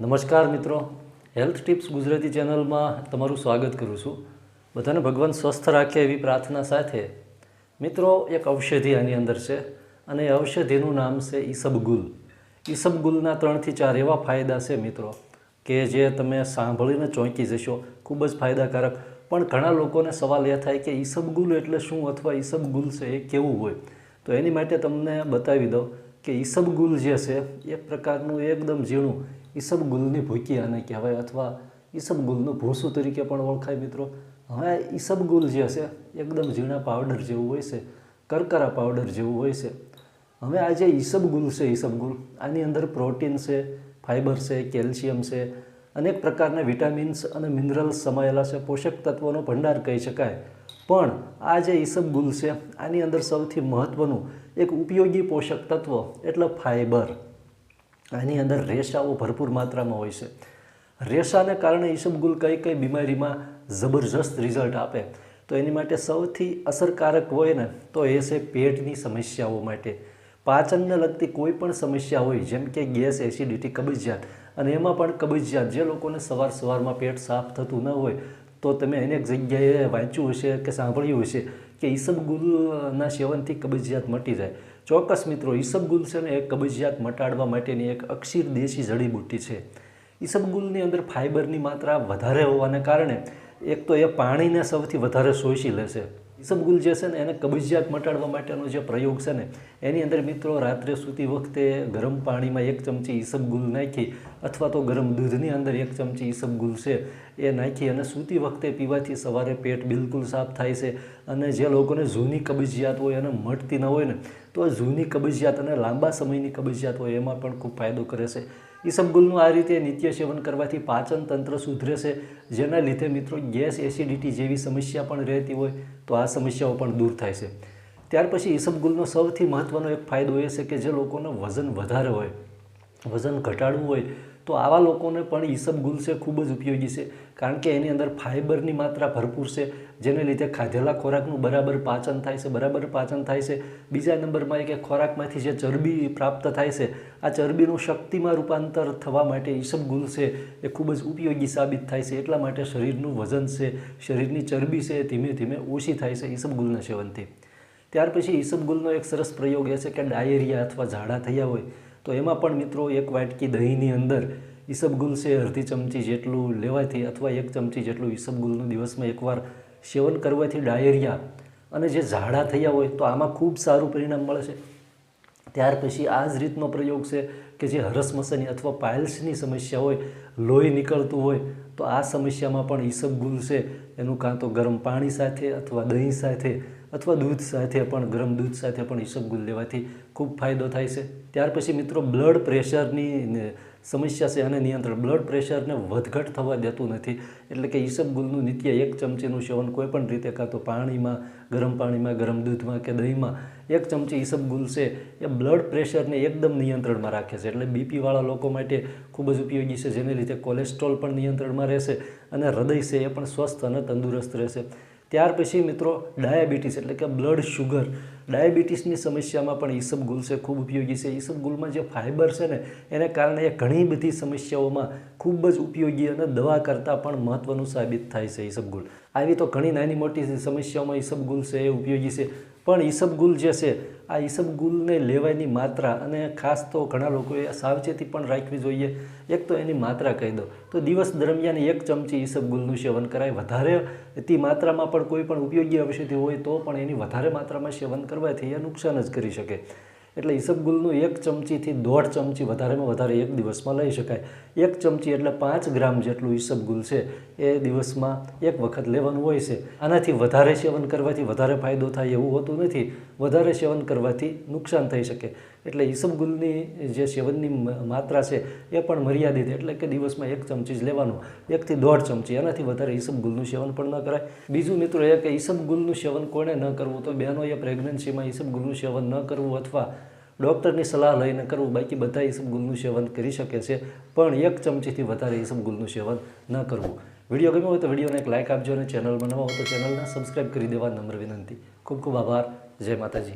નમસ્કાર મિત્રો. Health tips Gujarati ચેનલમાં તમારું સ્વાગત કરું છું. બધાને ભગવાન સ્વસ્થ રાખે એવી પ્રાર્થના સાથે. મિત્રો, એક ઔષધિ આની અંદર છે અને એ ઔષધિનું નામ છે ઈસબગુલ ઈસબગુલના ત્રણથી ચાર એવા ફાયદા છે મિત્રો કે જે તમે સાંભળીને ચોંકી જશો. ખૂબ જ ફાયદાકારક. પણ ઘણા લોકોને સવાલ એ થાય કે ઈસબગુલ એટલે શું અથવા ઈસબગુલ છે એ કેવું હોય? તો એની માટે તમને બતાવી દઉં. કે ઈસબગુલ જે છે એક પ્રકારનું એકદમ ઝીણું. ઈસબગુલની ભૂકી આને કહેવાય અથવા ઈસબગુલનું ભૂસું તરીકે પણ ઓળખાય મિત્રો. હવે ઈસબગુલ જે છે, એકદમ ઝીણા પાવડર જેવું હોય છે, કરકરા પાવડર જેવું હોય છે. હવે આ જે ઈસબગુલ છે ઈસબગુલ આની અંદર પ્રોટીન છે ફાઇબર છે, કેલ્શિયમ છે અનેક પ્રકારના વિટામિન્સ અને મિનરલ્સ સમાયેલા છે. પોષક તત્વોનો ભંડાર કહી શકાય. પણ આ જે ઈસબગુલ છે, આની અંદર સૌથી મહત્ત્વનું એક ઉપયોગી પોષક તત્વ એટલે ફાઇબર આની અંદર રેસાઓ ભરપૂર માત્રામાં હોય છે. રેસાને કારણે ઈસબગુલ કઈ કઈ બીમારીમાં જબરજસ્ત રિઝલ્ટ આપે. તો એની માટે સૌથી અસરકારક હોય ને, તો એ છે પેટની સમસ્યાઓ માટે. પાચનને લગતી કોઈ પણ સમસ્યા હોય, જેમ કે ગેસ, એસિડિટી, કબજિયાત અને એમાં પણ કબજિયાત, જે લોકોને સવાર સવારમાં પેટ સાફ થતું ન હોય, તો તમે અનેક જગ્યાએ વાંચ્યું હશે કે સાંભળ્યું હશે કે ઈસબગુલના સેવનથી કબજિયાત મટી જાય. ચોક્કસ મિત્રો ઈસબગુલ છે ને એ કબજિયાત મટાડવા માટેની એક અક્ષીર દેશી જડીબુટ્ટી છે. ઈસબગુલની અંદર ફાઇબરની માત્રા વધારે હોવાને કારણે એક તો એ પાણીને સૌથી વધારે શોષી લેશે. ઈસબગુલ જે છે ને એને કબજિયાત મટાડવા માટેનો જે પ્રયોગ છે ને, એની અંદર મિત્રો રાત્રે સૂતી વખતે ગરમ પાણીમાં એક ચમચી ઈસબગુલ નાખી અથવા તો ગરમ દૂધની અંદર એક ચમચી ઈસબગુલ છે એ નાખી અને સૂતી વખતે પીવાથી સવારે પેટ બિલકુલ સાફ થાય છે અને જે લોકોને જૂની કબજિયાત હોય અને મટતી ન હોય ને, તો જૂની કબજિયાત અને લાંબા સમયની કબજિયાત હોય એમાં પણ ખૂબ ફાયદો કરે છે. ઈસબગુલનું આ રીતે નિત્ય સેવન કરવાથી પાચન તંત્ર સુધરે છે. જેના લીધે મિત્રો ગેસ એસિડિટી જેવી સમસ્યા પણ રહેતી હોય તો આ સમસ્યાઓ પણ દૂર થાય છે. ત્યાર પછી ઈસબગુલનો સૌથી મહત્ત્વનો એક ફાયદો એ છે કે જે લોકોને વજન વધારે હોય, વજન ઘટાડવું હોય તો આવા લોકોને પણ ઈસબગુલ છે ખૂબ જ ઉપયોગી છે. કારણ કે એની અંદર ફાઇબરની માત્રા ભરપૂર છે, જેને લીધે ખાધેલા ખોરાકનું બરાબર પાચન થાય છે, બરાબર પાચન થાય છે. બીજા નંબરમાં એ કે ખોરાકમાંથી જે ચરબી પ્રાપ્ત થાય છે, આ ચરબીનું શક્તિમાં રૂપાંતર થવા માટે ઈસબગુલ છે એ ખૂબ જ ઉપયોગી સાબિત થાય છે. એટલા માટે શરીરનું વજન છે, શરીરની ચરબી છે ધીમે ધીમે ઓછી થાય છે ઈસબગુલના સેવનથી. ત્યાર પછી ઈસબગુલનો એક સરસ પ્રયોગ એ છે કે ડાયેરિયા અથવા ઝાડા થયા હોય તો એમાં પણ મિત્રો એક વાટકી દહીંની અંદર ઈસબગુલ છે, અડધી ચમચી જેટલું લેવાથી અથવા એક ચમચી જેટલું ઈસબગુલનું દિવસમાં એકવાર સેવન કરવાથી ડાયેરિયા અને જે ઝાડા થયા હોય તો આમાં ખૂબ સારું પરિણામ મળે છે. ત્યાર પછી આ જ રીતનો પ્રયોગ છે કે જે હરસમસની અથવા પાઇલ્સની સમસ્યા હોય, લોહી નીકળતું હોય, તો આ સમસ્યામાં પણ ઈસબગુલ છે. એનું કાં તો ગરમ પાણી સાથે અથવા દહીં સાથે અથવા દૂધ સાથે પણ, ગરમ દૂધ સાથે પણ ઈસબગુલ લેવાથી ખૂબ ફાયદો થાય છે. ત્યાર પછી મિત્રો, બ્લડ પ્રેશરની સમસ્યા છે અને નિયંત્રણ બ્લડ પ્રેશરને વધઘટ થવા દેતું નથી. એટલે કે ઈસબગુલનું નિત્ય એક ચમચીનું સેવન કોઈપણ રીતે, કાં તો પાણીમાં, ગરમ પાણીમાં, ગરમ દૂધમાં કે દહીંમાં, એક ચમચી ઈસબગુલ છે એ બ્લડ પ્રેશરને એકદમ નિયંત્રણમાં રાખે છે. એટલે બીપીવાળા લોકો માટે ખૂબ જ ઉપયોગી છે. જેને લીધે કોલેસ્ટ્રોલ પણ નિયંત્રણમાં રહેશે અને હૃદય છે એ પણ સ્વસ્થ અને તંદુરસ્ત રહેશે. ત્યાર પછી મિત્રો ડાયાબિટીસ એટલે કે બ્લડ શુગર ડાયાબિટીસની સમસ્યામાં પણ ઈસબગુલ છે ખૂબ ઉપયોગી છે. ઈસબગુલમાં જે ફાઇબર છે ને એને કારણે એ ઘણી બધી સમસ્યાઓમાં ખૂબ જ ઉપયોગી અને દવા કરતાં પણ મહત્ત્વનું સાબિત થાય છે ઈસબગુલ આવી તો ઘણી નાની મોટી સમસ્યાઓમાં ઈસબગુલ છે એ ઉપયોગી છે. પણ ઈસબગુલ જે છે, આ ઈસબગુલને લેવાની માત્રા અને ખાસ તો ઘણા લોકોએ સાવચેતી પણ રાખવી જોઈએ. એક તો એની માત્રા કહી દો તો દિવસ દરમિયાન એક ચમચી ઈસબગુલનું સેવન કરાય વધારે. તે માત્રામાં પણ કોઈ પણ ઉપયોગી ઔષધિ હોય તો પણ એની વધારે માત્રામાં સેવન કરવાથી એ નુકસાન જ કરી શકે. એટલે ઈસબગુલનું એક ચમચીથી દોઢ ચમચી વધારેમાં વધારે એક દિવસમાં લઈ શકાય. એક ચમચી એટલે પાંચ ગ્રામ જેટલું ઈસબગુલ છે. એ દિવસમાં એક વખત લેવાનું હોય છે. આનાથી વધારે સેવન કરવાથી વધારે ફાયદો થાય એવું હોતું નથી. વધારે સેવન કરવાથી નુકસાન થઈ શકે. એટલે ઈસબગુલની જે સેવનની માત્રા છે, એ પણ મર્યાદિત એટલે કે દિવસમાં એક ચમચી જ લેવાનું. એકથી દોઢ ચમચી, એનાથી વધારે ઈસબગુલનું સેવન પણ ન કરાય. બીજું મિત્રો એ કે ઈસબગુલનું સેવન કોણે ન કરવું? તો બહેનોએ પ્રેગ્નન્સીમાં ઈસબગુલનું સેવન ન કરવું અથવા ડૉક્ટરની સલાહ લઈને કરવું, બાકી બધા ઈસબગુલનું સેવન કરી શકે છે, પણ એક ચમચીથી વધારે ઈસબગુલનું સેવન ન કરવું. વીડિયો ગમ્યો હોય તો વિડીયોને એક લાઇક આપજો અને ચેનલ બનાવો તો ચેનલને સબસ્ક્રાઈબ કરી દેવા નમ્ર વિનંતી. ખૂબ ખૂબ આભાર. જય માતાજી.